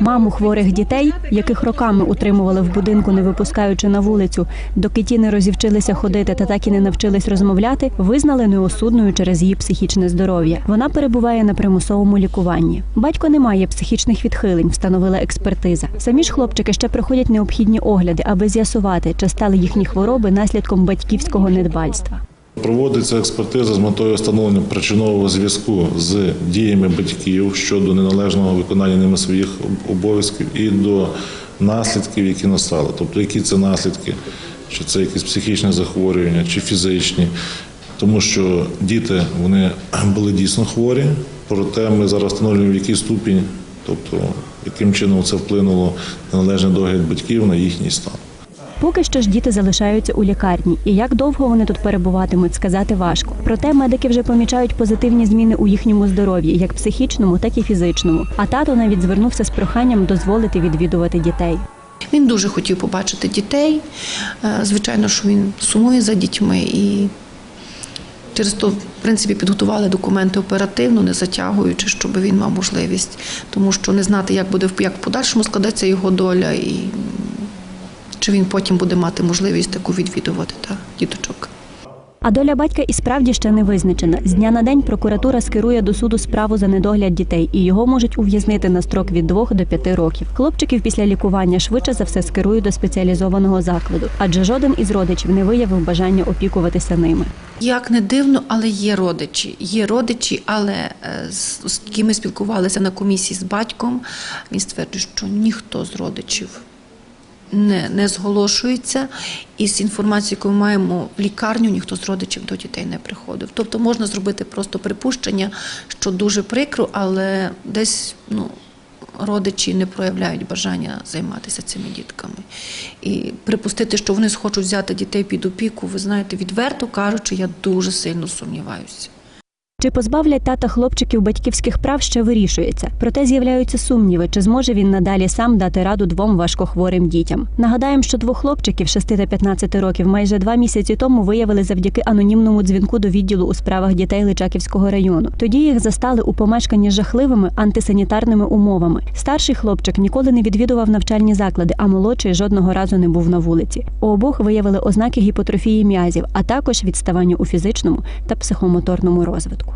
Маму хворих дітей, яких роками утримували в будинку, не випускаючи на вулицю, доки ті не розівчилися ходити та так і не навчились розмовляти, визнали неосудною через її психічне здоров'я. Вона перебуває на примусовому лікуванні. Батько не має психічних відхилень, встановила експертиза. Самі ж хлопчики ще проходять необхідні огляди, аби з'ясувати, чи стали їхні хвороби наслідком батьківського недбальства. Проводиться експертиза з метою встановлення причинового зв'язку з діями батьків щодо неналежного виконання ними своїх обов'язків і до наслідків, які настали. Тобто, які це наслідки, чи це якісь психічні захворювання, чи фізичні. Тому що діти вони були дійсно хворі, проте ми зараз встановлюємо, в який ступінь, тобто яким чином це вплинуло на належний догляд батьків на їхній стан. Поки що ж діти залишаються у лікарні, і як довго вони тут перебуватимуть, сказати важко. Проте медики вже помічають позитивні зміни у їхньому здоров'ї, як психічному, так і фізичному. А тато навіть звернувся з проханням дозволити відвідувати дітей. Він дуже хотів побачити дітей. Е, Звичайно, що він сумує за дітьми і через то, в принципі, підготували документи оперативно, не затягуючи, щоб він мав можливість, тому що не знати, як буде як в подальшому складеться його доля, і чи він потім буде мати можливість таку відвідувати та діточок. А доля батька і справді ще не визначена. З дня на день прокуратура скерує до суду справу за недогляд дітей, і його можуть ув'язнити на строк від 2 до 5 років. Хлопчиків після лікування швидше за все скерують до спеціалізованого закладу, адже жоден із родичів не виявив бажання опікуватися ними. Як не дивно, але є родичі. Є родичі, але е, з з якими спілкувалися на комісії з батьком, він стверджує, що ніхто з родичів не, не зголошується. І з інформацією, яку ми маємо в лікарню, ніхто з родичів до дітей не приходив. Тобто можна зробити просто припущення, що дуже прикро, але десь ну, родичі не проявляють бажання займатися цими дітками. І припустити, що вони схочуть взяти дітей під опіку, ви знаєте, відверто кажучи, я дуже сильно сумніваюся. Чи позбавлять тата хлопчиків батьківських прав ще вирішується. Проте з'являються сумніви, чи зможе він надалі сам дати раду двом важкохворим дітям. Нагадаємо, що двох хлопчиків 6 та 15 років майже два місяці тому виявили завдяки анонімному дзвінку до відділу у справах дітей Личаківського району. Тоді їх застали у помешканні з жахливими антисанітарними умовами. Старший хлопчик ніколи не відвідував навчальні заклади, а молодший жодного разу не був на вулиці. У обох виявили ознаки гіпотрофії м'язів, а також відставання у фізичному та психомоторному розвитку.